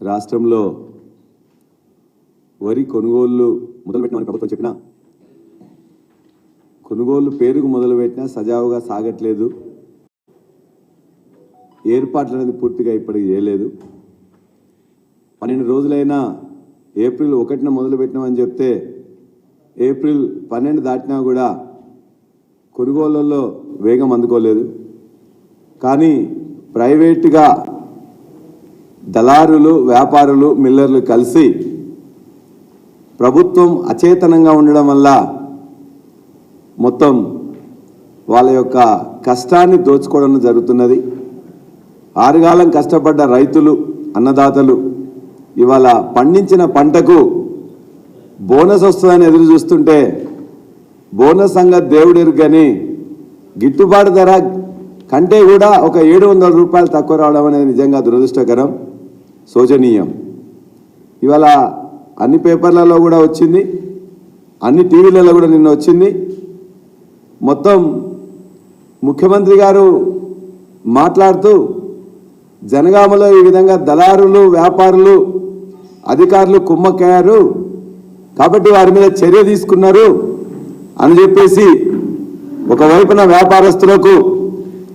రాష్ట్రంలో వరి కొనుగోళ్ళు మొదలుపెట్టినామని ప్రభుత్వం చెప్పినా కొనుగోలు పేరుకు మొదలుపెట్టినా సజావుగా సాగట్లేదు. ఏర్పాట్లు అనేది పూర్తిగా ఇప్పటికి చేయలేదు. పన్నెండు రోజులైనా ఏప్రిల్ ఒకటిన మొదలుపెట్టినామని చెప్తే ఏప్రిల్ పన్నెండు దాటినా కూడా కొనుగోళ్ళలో వేగం అందుకోలేదు. కానీ ప్రైవేటుగా దళారులు వ్యాపారులు మిల్లర్లు కలిసి ప్రభుత్వం అచేతనంగా ఉండడం వల్ల మొత్తం వాళ్ళ యొక్క కష్టాన్ని దోచుకోవడం జరుగుతున్నది. ఆరుగాలం కష్టపడ్డ రైతులు అన్నదాతలు ఇవాళ పండించిన పంటకు బోనస్ వస్తుందని ఎదురు చూస్తుంటే బోనస్ సంగతి దేవుడు కానీ గిట్టుబాటు ధర కంటే కూడా ఒక ఏడు వందల రూపాయలు తక్కువ రావడం అనేది నిజంగా దురదృష్టకరం. శోచనీయం. ఇవాళ అన్ని పేపర్లలో కూడా వచ్చింది అన్ని టీవీలలో కూడా నిన్న వచ్చింది. మొత్తం ముఖ్యమంత్రి గారు మాట్లాడుతూ జనగామలో ఈ విధంగా దళారులు వ్యాపారులు అధికారులు కుమ్మక్కయ్యారు. కాబట్టి వారి మీద చర్య తీసుకున్నారు అని చెప్పేసి ఒకవైపున వ్యాపారస్తులకు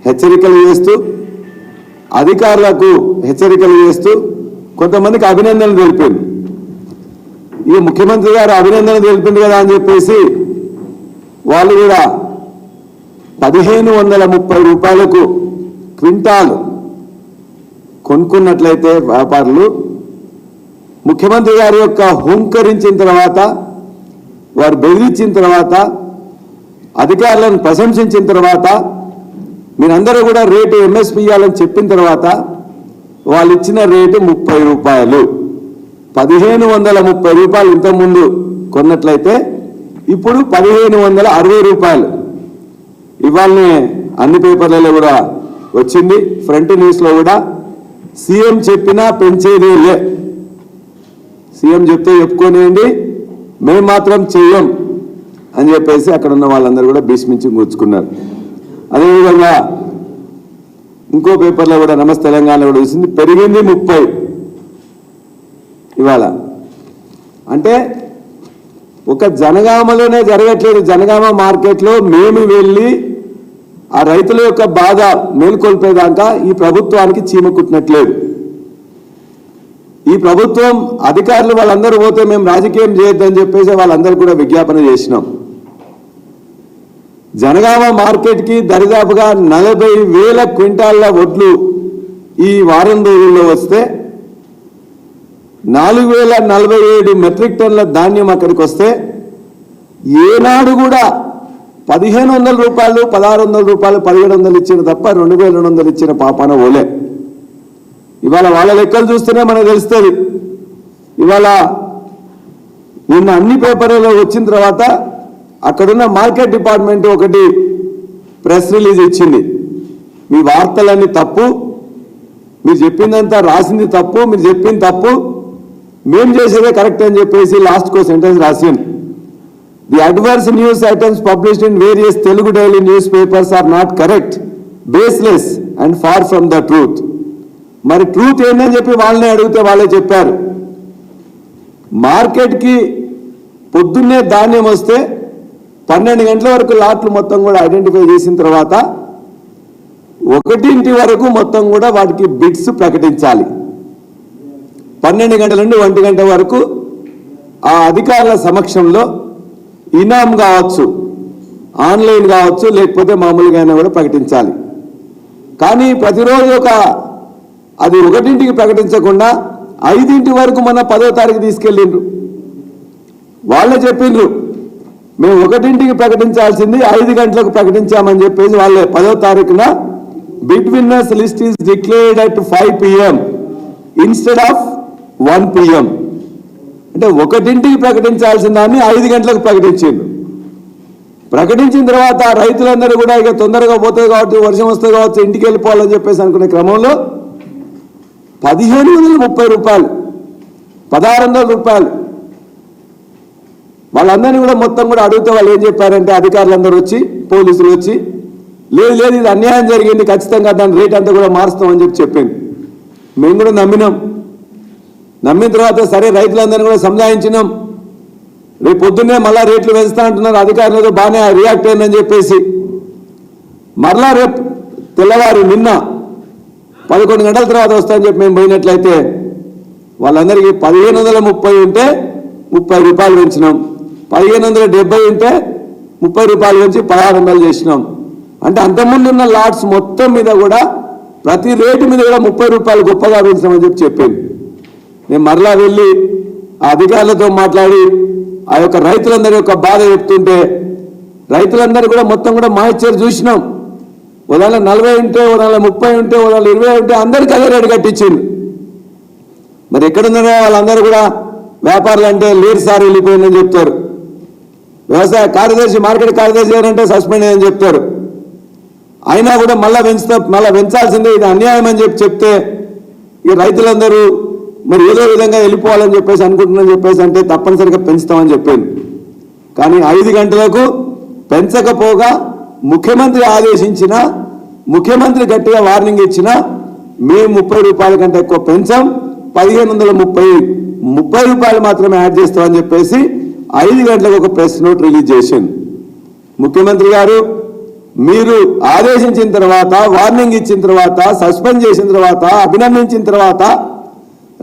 హెచ్చరికలు చేస్తూ అధికారులకు హెచ్చరికలు చేస్తూ కొంతమందికి అభినందనలు తెలిపింది. ఈ ముఖ్యమంత్రి గారు అభినందన తెలిపింది కదా అని చెప్పేసి వాళ్ళు కూడా పదిహేను వందల ముప్పై రూపాయలకు క్వింటాల్ కొనుక్కున్నట్లయితే వ్యాపారులు ముఖ్యమంత్రి గారి యొక్క హుంకరించిన తర్వాత వారు బెదిరించిన తర్వాత అధికారులను ప్రశంసించిన తర్వాత మీరందరూ కూడా రేటు ఎంఎస్పి ఇవ్వాలని చెప్పిన తర్వాత వాళ్ళు ఇచ్చిన రేటు ముప్పై రూపాయలు. పదిహేను వందల ముప్పై రూపాయలు ఇంతకుముందు కొన్నట్లయితే ఇప్పుడు పదిహేను వందల అరవై రూపాయలు. ఇవాళనే అన్ని పేపర్లలో కూడా వచ్చింది. ఫ్రంట్ న్యూస్లో కూడా సీఎం చెప్పినా పెంచేదే లే. సీఎం చెప్తే చెప్పుకోనియండి మేము మాత్రం చెయ్యం అని చెప్పేసి అక్కడ ఉన్న వాళ్ళందరూ కూడా భీష్మించి కూర్చుకున్నారు అదేవిధంగా ఇంకో పేపర్లో కూడా నమస్తే తెలంగాణ కూడా వచ్చింది పెరిగింది ముప్పై. ఇవాళ. అంటే ఒక జనగామలోనే జరగట్లేదు. జనగామ మార్కెట్లో మేము వెళ్ళి ఆ రైతుల యొక్క బాధ మేల్కొల్పేదాకా ఈ ప్రభుత్వానికి చీమ కుట్టినట్లేదు. ఈ ప్రభుత్వం అధికారులు వాళ్ళందరూ పోతే మేము రాజకీయం చేయొద్దని చెప్పేసి వాళ్ళందరూ కూడా విజ్ఞాపన చేసినాం. జనగామ మార్కెట్కి దరిదాపుగా నలభై వేల క్వింటాళ్ళ వడ్లు ఈ వారం రోజుల్లో వస్తే నాలుగు వేల నలభై ఏడు మెట్రిక్ టన్నుల ధాన్యం అక్కడికి వస్తే ఏనాడు కూడా పదిహేను వందల రూపాయలు పదహారు వందల రూపాయలు పదిహేడు వందలు ఇచ్చిన తప్ప రెండు వేల రెండు వందలు ఇచ్చిన పాపాన ఓలే. ఇవాళ వాళ్ళ లెక్కలు చూస్తేనే మనకు తెలుస్తుంది. ఇవాళ నిన్న అన్ని పేపర్లలో వచ్చిన తర్వాత అక్కడున్న మార్కెట్ డిపార్ట్మెంట్ ఒకటి ప్రెస్ రిలీజ్ ఇచ్చింది. మీ వార్తలన్నీ తప్పు మీరు చెప్పిందంతా రాసింది తప్పు మీరు చెప్పింది తప్పు మేము చేసేదే కరెక్ట్ అని చెప్పేసి లాస్ట్కో సెంటెన్స్ రాసింది. The adverse news items published in various Telugu daily newspapers are not correct baseless and far from the truth మరి ట్రూత్ ఏంటని చెప్పి వాళ్ళనే అడిగితే వాళ్ళే చెప్పారు. మార్కెట్కి పొద్దున్నే ధాన్యం వస్తే పన్నెండు గంటల వరకు లాట్లు మొత్తం కూడా ఐడెంటిఫై చేసిన తర్వాత ఒకటింటి వరకు మొత్తం కూడా వాటికి బిడ్స్ ప్రకటించాలి. పన్నెండు గంటల నుండి ఒంటి గంట వరకు ఆ అధికారుల సమక్షంలో ఇనాం కావచ్చు ఆన్లైన్ కావచ్చు లేకపోతే మామూలుగా అయినా కూడా ప్రకటించాలి. కానీ ప్రతిరోజు ఒక అది ఒకటింటికి ప్రకటించకుండా ఐదింటి వరకు మన పదో తారీఖు తీసుకెళ్ళిండ్రు. వాళ్ళే చెప్పిండ్రు మేము ఒకటింటికి ప్రకటించాల్సింది ఐదు గంటలకు ప్రకటించామని చెప్పేసి వాళ్ళే పదో తారీఖున bid winners list is declared at five PM instead of one PM. అంటే ఒకటింటికి ప్రకటించాల్సిన దాన్ని ఐదు గంటలకు ప్రకటించిండు ప్రకటించిన తర్వాత రైతులందరూ కూడా ఇక తొందరగా పోతుంది కాబట్టి వర్షం వస్తుంది కావచ్చు ఇంటికి వెళ్ళిపోవాలని చెప్పేసి అనుకునే క్రమంలో పదిహేను వందల ముప్పై రూపాయలు పదహారు వందల రూపాయలు వాళ్ళందరినీ కూడా మొత్తం కూడా అడిగితే వాళ్ళు ఏం చెప్పారంటే అధికారులందరూ వచ్చి పోలీసులు వచ్చి లేదు లేదు ఇది అన్యాయం జరిగింది ఖచ్చితంగా దాని రేట్ అంతా కూడా మారుస్తామని చెప్పి చెప్పింది మేము కూడా నమ్మినాం. నమ్మిన తర్వాత సరే రైతులందరినీ కూడా సంజాయించినాం రేపు పొద్దున్నే మళ్ళా రేట్లు పెంచుతా అంటున్నారు అధికారులు బాగానే రియాక్ట్ అయిందని చెప్పేసి. మరలా రేపు తెల్లవారు నిన్న పదకొండు గంటల తర్వాత వస్తామని చెప్పి మేము పోయినట్లయితే వాళ్ళందరికీ పదిహేను వందల ముప్పై ఉంటే ముప్పై రూపాయలు పెంచినాం. పదిహేను వందల డెబ్బై ఉంటే ముప్పై రూపాయలు నుంచి పదహారు వందలు చేసినాం. అంటే అంతకుముందు ఉన్న లాట్స్ మొత్తం మీద కూడా ప్రతి రేటు మీద కూడా ముప్పై రూపాయలు గొప్పగా పెంచినామని చెప్పి చెప్పింది. నేను మరలా వెళ్ళి ఆ అధికారులతో మాట్లాడి ఆ యొక్క రైతులందరి యొక్క బాధ చెప్తుంటే రైతులందరూ కూడా మొత్తం కూడా మాయిచ్చారు చూసినాం. ఉదాహరణ నలభై ఉంటే ఉదాహరణ ముప్పై ఉంటే ఉదాహరణ ఇరవై ఉంటే అందరికీ అదే రేటు కట్టించింది. మరి ఎక్కడున్నారో వాళ్ళందరూ కూడా వ్యాపారులు అంటే లేరు సార్ వెళ్ళిపోయిందని చెప్తారు. వ్యవసాయ కార్యదర్శి మార్కెట్ కార్యదర్శి ఎవరంటే సస్పెండ్ అని చెప్తారు. అయినా కూడా మళ్ళా పెంచుతా మళ్ళా పెంచాల్సిందే ఇది అన్యాయం అని చెప్పి చెప్తే ఈ రైతులందరూ మరి ఏదో విధంగా వెళ్ళిపోవాలని చెప్పేసి అనుకుంటున్నారని చెప్పేసి అంటే తప్పనిసరిగా పెంచుతామని చెప్పింది కానీ ఐదు గంటలకు పెంచకపోగా ముఖ్యమంత్రి ఆదేశించిన ముఖ్యమంత్రి గట్టిగా వార్నింగ్ ఇచ్చిన మేము ముప్పై రూపాయల కంటే ఎక్కువ పెంచాం పదిహేను వందల ముప్పై ముప్పై రూపాయలు మాత్రమే యాడ్ చేస్తామని చెప్పేసి ఐదు గంటలకు ఒక ప్రెస్ నోట్ రిలీజ్ చేసింది. ముఖ్యమంత్రి గారు మీరు ఆదేశించిన తర్వాత వార్నింగ్ ఇచ్చిన తర్వాత సస్పెండ్ చేసిన తర్వాత అభినందించిన తర్వాత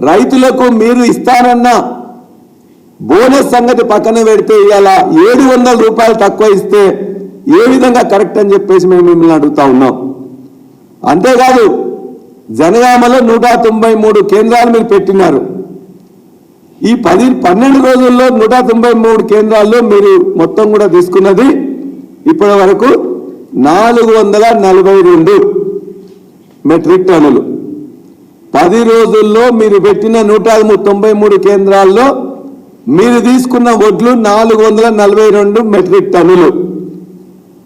రైతులకు మీరు ఇస్తానన్న బోనస్ సంగతి పక్కన పెడితే ఇవాళ ఏడు వందల రూపాయలు తక్కువ ఇస్తే ఏ విధంగా కరెక్ట్ అని చెప్పేసి మేము మిమ్మల్ని అడుగుతా ఉన్నాం. అంతేకాదు జనగామలో నూట తొంభై మూడు కేంద్రాలు మీరు పెట్టినారు. ఈ పది పన్నెండు రోజుల్లో నూట తొంభై మూడు కేంద్రాల్లో మీరు మొత్తం కూడా తీసుకున్నది ఇప్పటి వరకు నాలుగు వందల నలభై రెండు మెట్రిక్ టన్నులు. పది రోజుల్లో మీరు పెట్టిన నూట తొంభై మూడు కేంద్రాల్లో మీరు తీసుకున్న వడ్లు నాలుగు వందల నలభై రెండు మెట్రిక్ టన్నులు.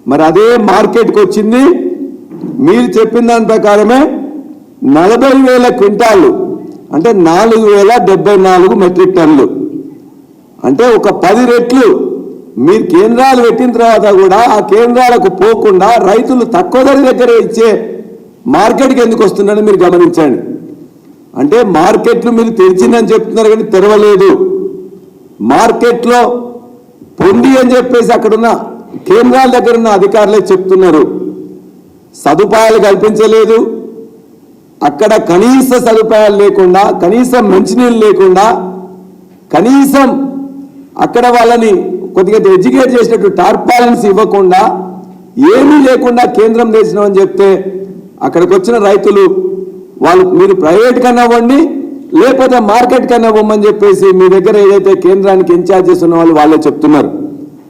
మరి అదే మార్కెట్కి వచ్చింది. మీరు చెప్పిన దాని ప్రకారమే నలభై వేల క్వింటాలు అంటే నాలుగు వేల డెబ్బై నాలుగు మెట్రిక్ టన్నులు. అంటే ఒక పది రెట్లు. మీరు కేంద్రాలు పెట్టిన తర్వాత కూడా ఆ కేంద్రాలకు పోకుండా రైతులు తక్కువ ధర దగ్గర ఇచ్చే మార్కెట్కి ఎందుకు వస్తుందని మీరు గమనించండి. అంటే మార్కెట్లు మీరు తెరిచిందని చెప్తున్నారు కానీ తెరవలేదు. మార్కెట్లో పొండి అని చెప్పేసి అక్కడున్న కేంద్రాల దగ్గర ఉన్న అధికారులే చెప్తున్నారు. సదుపాయాలు కల్పించలేదు. అక్కడ కనీస సదుపాయాలు లేకుండా కనీసం మంచినీళ్ళు లేకుండా కనీసం అక్కడ వాళ్ళని కొద్దిగా ఎడ్యుకేట్ చేసినట్టు టార్పాలెన్స్ ఇవ్వకుండా ఏమీ లేకుండా కేంద్రం తెచ్చినామని చెప్తే అక్కడికి వచ్చిన రైతులు వాళ్ళు మీరు ప్రైవేట్ కన్నా ఇవ్వండి లేకపోతే మార్కెట్ కన్నా ఇవ్వమని చెప్పేసి మీ దగ్గర ఏదైతే కేంద్రానికి ఇన్ఛార్జ్ ఉన్న వాళ్ళు వాళ్ళే చెప్తున్నారు.